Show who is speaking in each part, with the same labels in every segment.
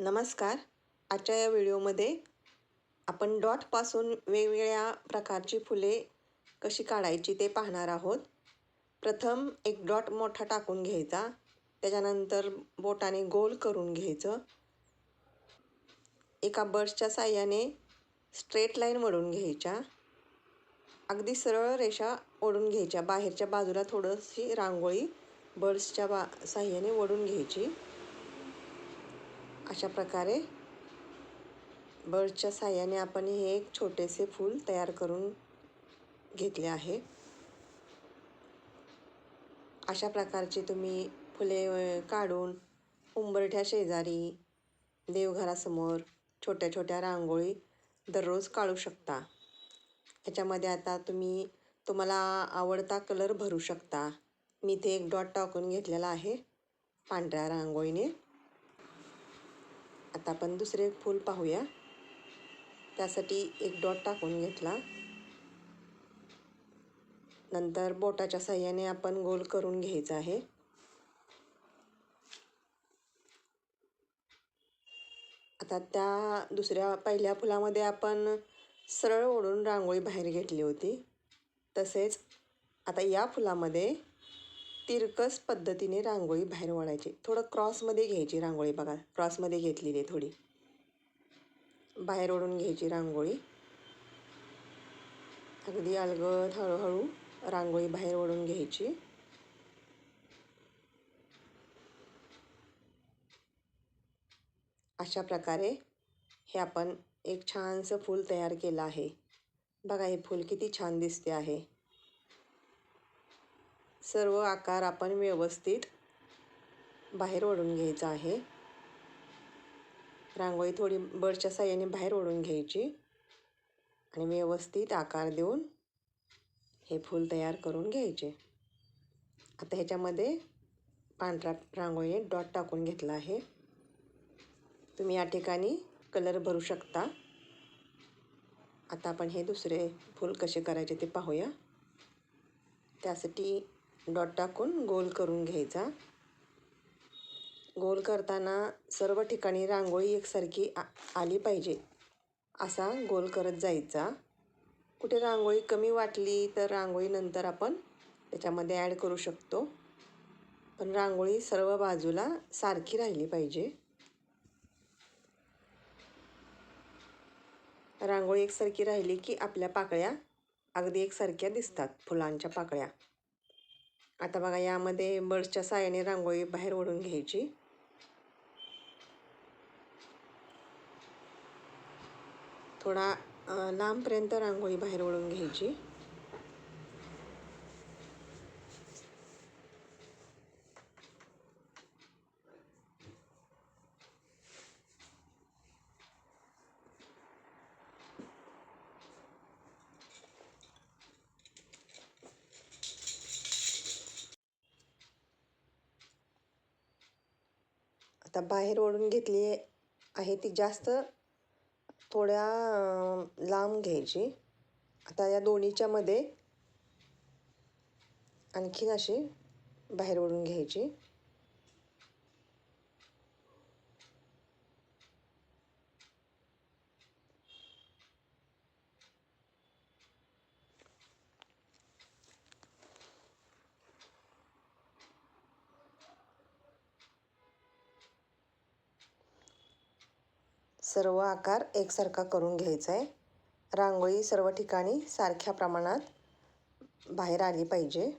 Speaker 1: नमस्कार. आजच्या या व्हिडिओमध्ये आपण डॉटपासून वेगवेगळ्या प्रकारची फुले कशी काढायची ते पाहणार आहोत. प्रथम एक डॉट मोठा टाकून घ्यायचा. त्याच्यानंतर बोटाने गोल करून घ्यायचं. एका बर्ड्सच्या साह्याने स्ट्रेट लाईन ओढून घ्यायच्या. अगदी सरळ रेषा ओढून घ्यायच्या. बाहेरच्या बाजूला थोडीशी रांगोळी बर्ड्सच्या बा साह्याने ओढून घ्यायची. अशा प्रकारे बर्डच्या साह्याने आपण हे एक छोटेसे फूल तयार करून घेतले आहे. अशा प्रकारचे तुम्ही फुले काढून उंबरठ्या शेजारी देवघरासमोर छोट्या छोट्या रांगोळी दररोज काढू शकता. याच्यामध्ये आता तुम्ही तुम्हाला आवडता कलर भरू शकता. मी ते एक डॉट टाकून घेतलेला आहे पांढऱ्या रांगोळीने. आता आपण दुसरे फूल पाहूया. त्यासाठी एक डॉट टाकून घेतला. नंतर बोटाच्या साह्याने आपण गोल करून घ्यायचं आहे. आता त्या दुसऱ्या पहिल्या फुलामध्ये आपण सरळ ओढून रांगोळी बाहेर घेतली होती. तसेच आता या फुलामध्ये तिरकस पद्धतीने रांगोळी बाहेर वळायची थोडं क्रॉसमध्ये घ्यायची रांगोळी बघा. क्रॉसमध्ये घेतलेली आहे थोडी. बाहेर ओढून घ्यायची रांगोळी. अगदी अलगद हळूहळू रांगोळी बाहेर ओढून घ्यायची. अशा प्रकारे हे आपण एक छानसं फूल तयार केलं आहे. बघा हे फूल किती छान दिसते आहे. सर्व आकार आपण व्यवस्थित बाहेर ओढून घ्यायचा आहे. रांगोळी थोडी बर्डच्या साह्याने बाहेर ओढून घ्यायची. आणि व्यवस्थित आकार देऊन हे फूल तयार करून घ्यायचे. आता ह्याच्यामध्ये पांढऱ्या रांगोळीने डॉट टाकून घेतला आहे. तुम्ही या ठिकाणी कलर भरू शकता. आता आपण हे दुसरे फूल कसे करायचे ते पाहूया. त्यासाठी डॉट टाकून गोल करून घ्यायचा. गोल करताना सर्व ठिकाणी रांगोळी एकसारखी आ आली पाहिजे. असा गोल करत जायचा. कुठे रांगोळी कमी वाटली तर रांगोळीनंतर आपण त्याच्यामध्ये ॲड करू शकतो. पण रांगोळी सर्व बाजूला सारखी राहिली पाहिजे. रांगोळी एकसारखी राहिली की आपल्या पाकळ्या अगदी एकसारख्या दिसतात फुलांच्या पाकळ्या. आता बघा यामध्ये बर्ड्सच्या साह्याने रांगोळी बाहेर ओढून घ्यायची. थोडा लांबपर्यंत रांगोळी बाहेर ओढून घ्यायची. आता बाहेर ओढून घेतली आहे ती जास्त थोड्या लांब घ्यायची. आता या दोन्हीच्या मध्ये आणखीन अशी बाहेर ओढून घ्यायची. सर्व आकार एकसारखा करून घ्यायचा आहे रांगोळी सर्व ठिकाणी सारख्या प्रमाणात बाहेर आली पाहिजे.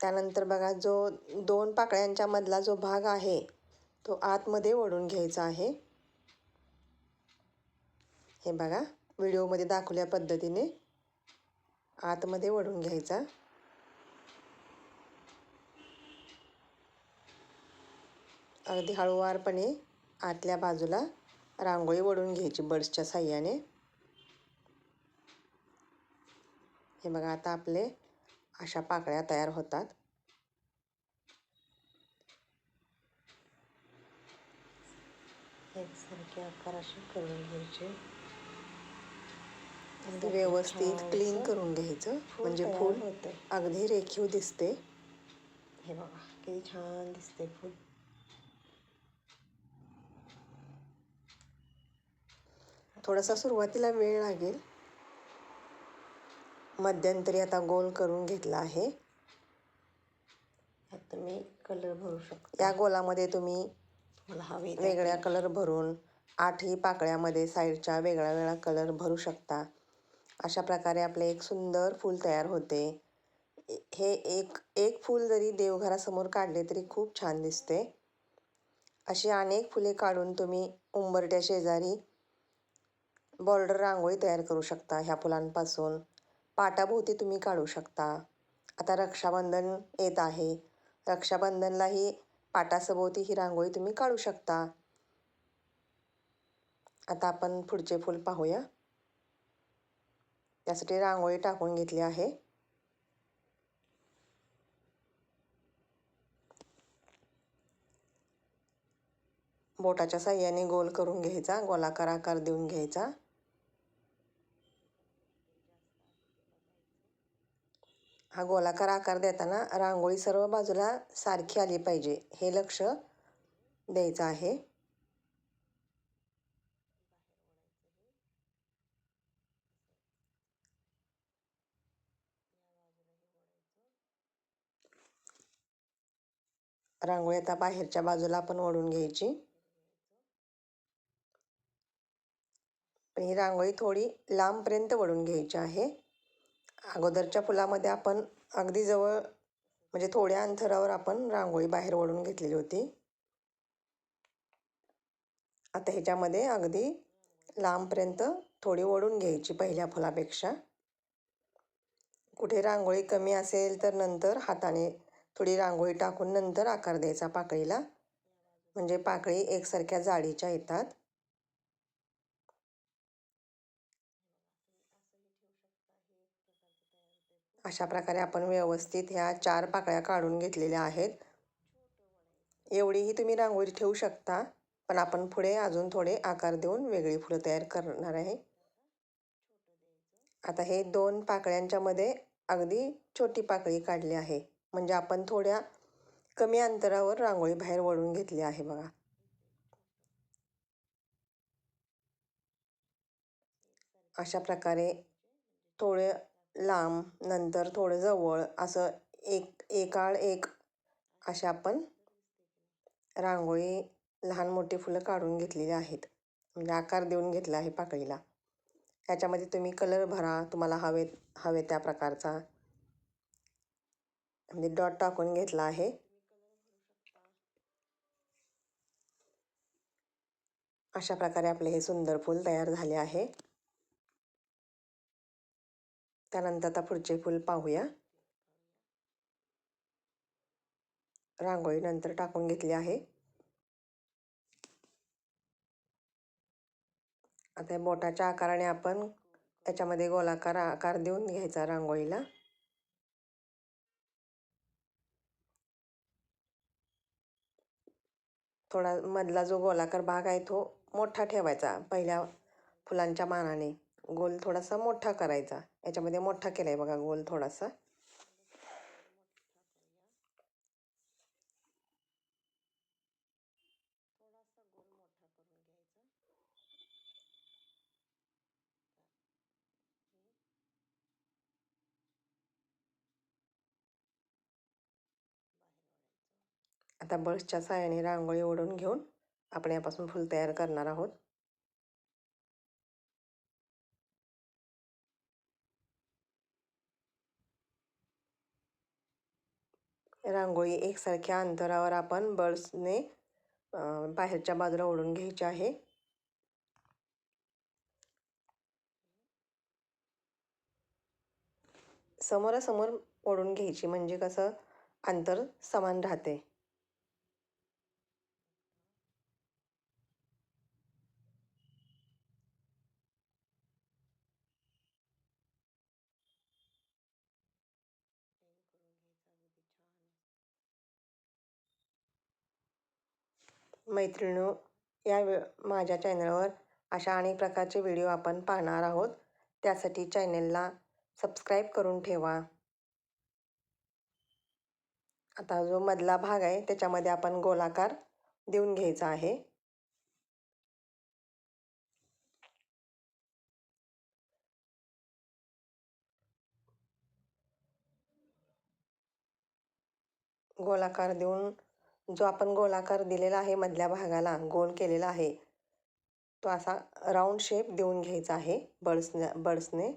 Speaker 1: त्यानंतर बघा जो दोन पाकळ्यांच्या मधला जो भाग आहे तो आतमध्ये ओढून घ्यायचा आहे. हे बघा व्हिडिओमध्ये दाखवल्या पद्धतीने आतमध्ये ओढून घ्यायचा. अगदी हळूवारपणे आतल्या बाजूला रांगोळी ओढून घ्यायची बर्ड्सच्या साह्याने. हे बघा आता आपले अशा पाकळ्या तयार होतात. एकसारखे आकार असे करून घ्यायचे. अगदी व्यवस्थित क्लीन करून घ्यायचं. म्हणजे फूल अगदी रेखीव दिसते. हे बघा किती छान दिसते फूल. थोडासा सुरुवातीला वेळ लागेल. मध्यंतरी आता गोल करून घेतला आहे.
Speaker 2: आता मी कलर भरू शकतो.
Speaker 1: या गोलामध्ये तुम्ही
Speaker 2: मला हवे
Speaker 1: वेगळ्या कलर भरून आठही पाकळ्यामध्ये साईडच्या वेगळा वेगळा कलर भरू शकता. अशा प्रकारे आपले एक सुंदर फूल तयार होते. हे एक एक फूल जरी देवघरासमोर काढले तरी खूप छान दिसते. अशी अनेक फुले काढून तुम्ही उंबरट्या शेजारी बॉर्डर रांगोळी तयार करू शकता ह्या फुलांपासून. पाटाभोवती तुम्ही काढू शकता. आता रक्षाबंधन येत आहे. रक्षाबंधनलाही पाटासभोवती ही रांगोळी तुम्ही काढू शकता. आता आपण पुढचे फूल पाहूया. त्यासाठी रांगोळी टाकून घेतली आहे. बोटाच्या साह्याने गोल करून घ्यायचा गोलाकार आकार देऊन घ्यायचा. हा गोलाकार आकार देताना रांगोळी सर्व बाजूला सारखी आली पाहिजे. हे लक्ष द्यायचं आहे. रांगोळी आता बाहेरच्या बाजूला आपण ओढून घ्यायची. पण ही रांगोळी थोडी लांबपर्यंत वळून घ्यायची आहे. अगोदरच्या फुलामध्ये आपण अगदी जवळ म्हणजे थोड्या अंतरावर आपण रांगोळी बाहेर ओढून घेतलेली होती. आता ह्याच्यामध्ये अगदी लांबपर्यंत थोडी ओढून घ्यायची पहिल्या फुलापेक्षा कुठे रांगोळी कमी असेल तर नंतर हाताने थोडी रांगोळी टाकून नंतर आकार द्यायचा पाकळीला. म्हणजे पाकळी एकसारख्या जाडीच्या येतात. अशा प्रकारे आपण व्यवस्थित ह्या चार पाकळ्या काढून घेतलेल्या आहेत. एवढीही तुम्ही रांगोळी ठेवू शकता पण आपण पुढे अजून थोडे आकार देऊन वेगळी फुलं तयार करणार आहे. आता हे दोन पाकळ्यांच्या मध्ये अगदी छोटी पाकळी काढली आहे. म्हणजे आपण थोड्या कमी अंतरावर रांगोळी बाहेर वळून घेतली आहे बघा. अशा प्रकारे थोडं लांब नंतर थोडं जवळ असं एक एकाळ एक अशा आपण रांगोळी लहान मोठी फुलं काढून घेतलेली आहेत. म्हणजे आकार देऊन घेतला आहे पाकळीला. ह्याच्यामध्ये तुम्ही कलर भरा तुम्हाला हवे हवे त्या प्रकारचा. म्हणजे डॉट टाकून घेतला आहे. अशा प्रकारे आपले हे सुंदर फूल तयार झाले आहे. त्यानंतर आता पुढचे फूल पाहूया. रांगोळी नंतर टाकून घेतली आहे. आता बोटाच्या आकाराने आपण त्याच्यामध्ये गोलाकार आकार देऊन घ्यायचा रांगोळीला. थोडा मधला जो गोलाकार भाग आहे तो मोठा ठेवायचा पहिल्या फुलांच्या मानाने. गोल थोडासा मोठा करायचा. याच्यामध्ये मोठा केला आहे बघा गोल थोडासा. आता बल्सच्या साहाय्याने रांगोळी ओढून घेऊन आपण यापासून फूल तयार करणार आहोत. रांगोळी एकसारख्या अंतरावर आपण बल्सने बाहेरच्या बाजूला ओढून घ्यायची आहे. समोरासमोर ओढून घ्यायची म्हणजे कसं? अंतर समान राहते. मैत्रिणू या माझ्या चॅनलवर अशा अनेक प्रकारचे व्हिडिओ आपण पाहणार आहोत. त्यासाठी चॅनलला सबस्क्राईब करून ठेवा. आता जो मधला भाग आहे त्याच्यामध्ये आपण गोलाकार देऊन घ्यायचा आहे. गोलाकार देऊन जो आपण गोलाकार दिलेला आहे मधल्या भागाला गोल केलेला आहे तो असा राऊंड शेप देऊन घ्यायचा आहे बड्सने बड्सने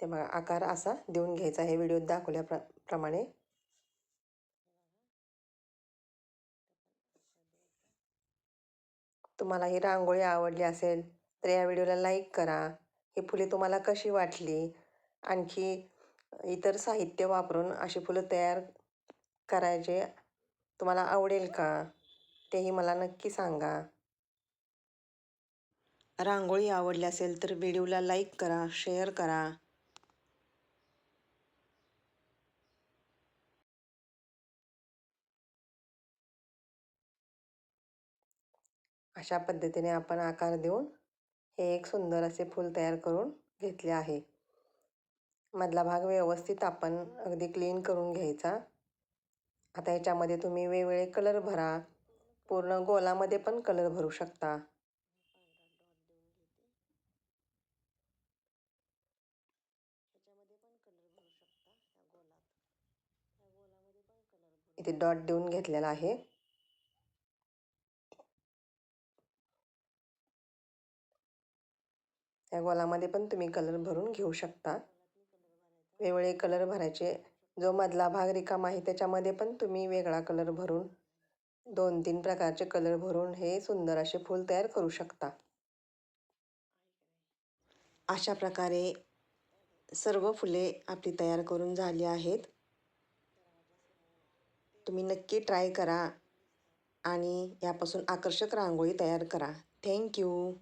Speaker 1: ते मग आकार असा देऊन घ्यायचा आहे. व्हिडिओत दाखवल्या प्र प्रमाणे. तुम्हाला ही रांगोळी आवडली असेल तर या व्हिडिओला लाईक करा. ही फुले तुम्हाला कशी वाटली? आणखी इतर साहित्य वापरून अशी फुलं तयार करायचे तुम्हाला आवडेल का? तेही मला नक्की सांगा. रांगोळी आवडली असेल तर व्हिडिओला लाईक करा शेअर करा. अशा पद्धतीने आपण आकार देऊन हे एक सुंदर असे फूल तयार करून घेतले आहे. मधला भाग व्यवस्थित आपण अगदी क्लीन करून घ्यायचा. आता याच्यामध्ये तुम्ही वेगवेगळे कलर भरा. पूर्ण गोलामध्ये पण कलर भरू शकता. इथे डॉट देऊन घेतलेला आहे. या गोलामध्ये पण तुम्ही कलर भरून घेऊ शकता. वेगवेगळे कलर भरायचे. जो मधला भाग रिकामा आहे त्याच्यामध्ये पण तुम्ही वेगळा कलर भरून दोन तीन प्रकारचे कलर भरून हे सुंदर असे फूल तयार करू शकता. अशा प्रकारे सर्व फुले आपली तयार करून झाली आहेत. तुम्ही नक्की ट्राय करा आणि यापासून आकर्षक रांगोळी तयार करा. थँक्यू